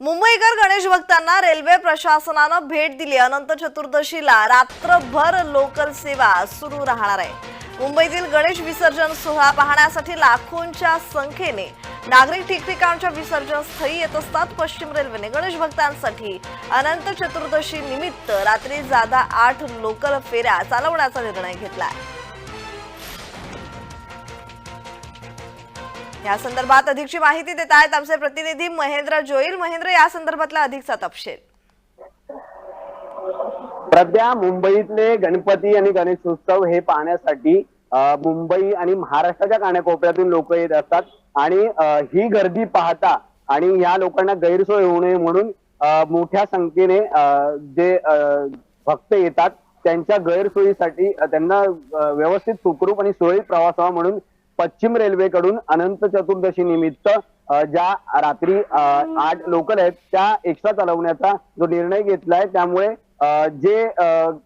मुंबईकर गणेश भक्तांना रेल्वे प्रशासनानं भेट दिली. अनंत चतुर्दशीला रात्रभर लोकल सेवा सुरू राहणार आहे. मुंबईतील गणेश विसर्जन सोहळा पाहण्यासाठी लाखोंच्या संख्येने नागरिक ठिकठिकाणच्या विसर्जन स्थळी येत असतात. पश्चिम रेल्वेने गणेश भक्तांसाठी अनंत चतुर्दशी निमित्त रात्री जादा आठ लोकल फेऱ्या चालवण्याचा निर्णय घेतलाय. या संदर्भात अधिकची माहिती देत आहेत आमचे प्रतिनिधी महेंद्र जोईल. महेंद्र या संदर्भातला अधिकचा तपशील. सध्या मुंबईतले गणपती आणि गणेशोत्सव हे पाहण्यासाठी मुंबई आणि महाराष्ट्राच्या कानाकोपऱ्यातून लोक येत असतात. आणि ही गर्दी पाहता आणि या लोकांना गैरसोय होऊ नये म्हणून मोठ्या संख्येने जे भक्त येतात त्यांच्या गैरसोयीसाठी त्यांना व्यवस्थित सुखरूप आणि सुरळीत प्रवास व्हावा म्हणून पश्चिम रेल्वेकडून अनंत चतुर्दशी निमित्त ज्या रात्री आठ लोकल आहेत त्या एक्स्ट्रा चालवण्याचा जो निर्णय घेतलाय त्यामुळे जे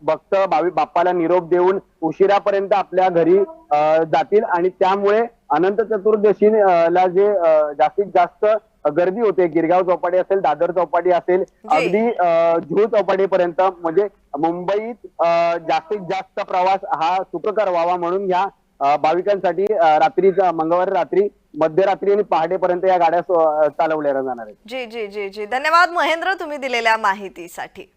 भक्त भावी बाप्पाला निरोप देऊन उशिरापर्यंत आपल्या घरी जातील आणि त्यामुळे अनंत चतुर्दशी ला जे जास्तीत जास्त गर्दी होते गिरगाव चौपाटी असेल दादर चौपाटी असेल अगदी जुहू चौपाटीपर्यंत म्हणजे मुंबईत जास्तीत जास्त प्रवास हा सुखकर व्हावा म्हणून ह्या अ, भाविकांसाठी अ, रात्रीचा मंगळवारी रात्री मध्यरात्री आणि पहाटेपर्यंत या गाड्या चालवल्या जाणार आहेत. जी जी जी जी. धन्यवाद महेंद्र तुम्ही दिलेल्या माहितीसाठी.